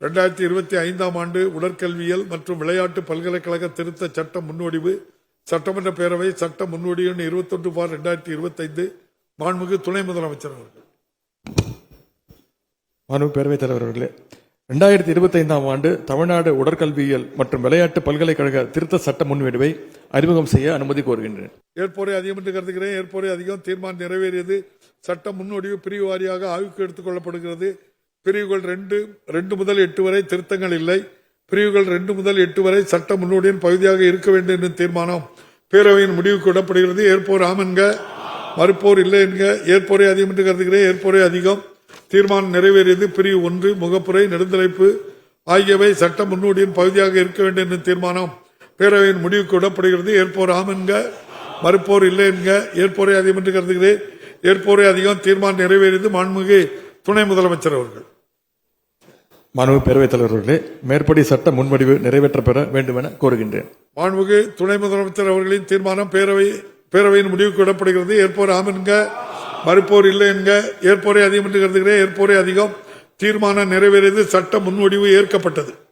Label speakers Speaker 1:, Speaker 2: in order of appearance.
Speaker 1: ரெண்டாயிரத்தி இருபத்தி ஐந்தாம் ஆண்டு உடற்கல்வியல் மற்றும் விளையாட்டு பல்கலைக்கழக திருத்த சட்ட முன்வடிவு சட்டமன்ற பேரவை சட்ட முன்வடிவு எண் இருபத்தொன்று பார் ரெண்டாயிரத்தி இருபத்தைந்து மாண்புமிகு துணை முதலமைச்சர் அவர்கள்.
Speaker 2: மாண்பு பேரவைத் தலைவர் அவர்களே ரெண்டாயிரத்தி இருபத்தைந்தாம் ஆண்டு தமிழ்நாடு உடற்கல்வியியல் மற்றும் விளையாட்டு பல்கலைக்கழக திருத்த சட்ட முன்வடிவை அறிமுகம் செய்ய அனுமதி கோருகின்றேன்.
Speaker 1: ஏற்போரை அதிகம் என்று கருதுகிறேன். ஏற்போரை அதிகம் தீர்மானம் நிறைவேறியது சட்ட முன்வடிவு பிரிவு வாரியாக ஆய்வுக்கு எடுத்துக் கொள்ளப்படுகிறது. பிரிவுகள் ரெண்டு ரெண்டு முதல் எட்டு வரை திருத்தங்கள் இல்லை. பிரிவுகள் ரெண்டு முதல் எட்டு வரை சட்ட முன்னோடியின் பகுதியாக இருக்க வேண்டும் என்று தீர்மானம். பேரவையின் முடிவுக்கு விடப்படுகிறது. ஏற்போர் ஆமன்க மறுப்போர் இல்லை என்க ஏற்போரே அதிகம் என்று கருதுகிறேன். ஏற்போரே அதிகம். தீர்மானம் நிறைவேறியது. பிரிவு ஒன்று முகப்புரை நெடுந்தலைப்பு ஆகியவை சட்ட முன்னோடியின் பகுதியாக இருக்க வேண்டும் என்று தீர்மானம். பேரவையின் முடிவுக்கு விடப்படுகிறது. ஏற்போர் ஆம் மறுப்போர் இல்லை என்க ஏற்போரே அதிகம் என்று கருதுகிறேன். ஏற்போரை அதிகம். தீர்மானம் நிறைவேறியது. மாண்புமிகு துணை முதலமைச்சர் அவர்கள்.
Speaker 2: மாண்பு பேரவைத் தலைவர் அவர்களே மேற்படி சட்ட முன்வடிவு நிறைவேற்ற பெற வேண்டும் என கோருகின்றேன்.
Speaker 1: மாண்புமிகு துணை முதலமைச்சர் அவர்களின் தீர்மானம் பேரவை பேரவையின் முடிவுக்கு விடப்படுகிறது. ஏற்போர் ஆம் என்க மறுப்போர் இல்லை என்க ஏற்போரை அதிகம் என்று கருதுகிறேன். ஏற்போரை அதிகம். தீர்மானம் நிறைவேறியது சட்ட முன்வடிவு ஏற்கப்பட்டது.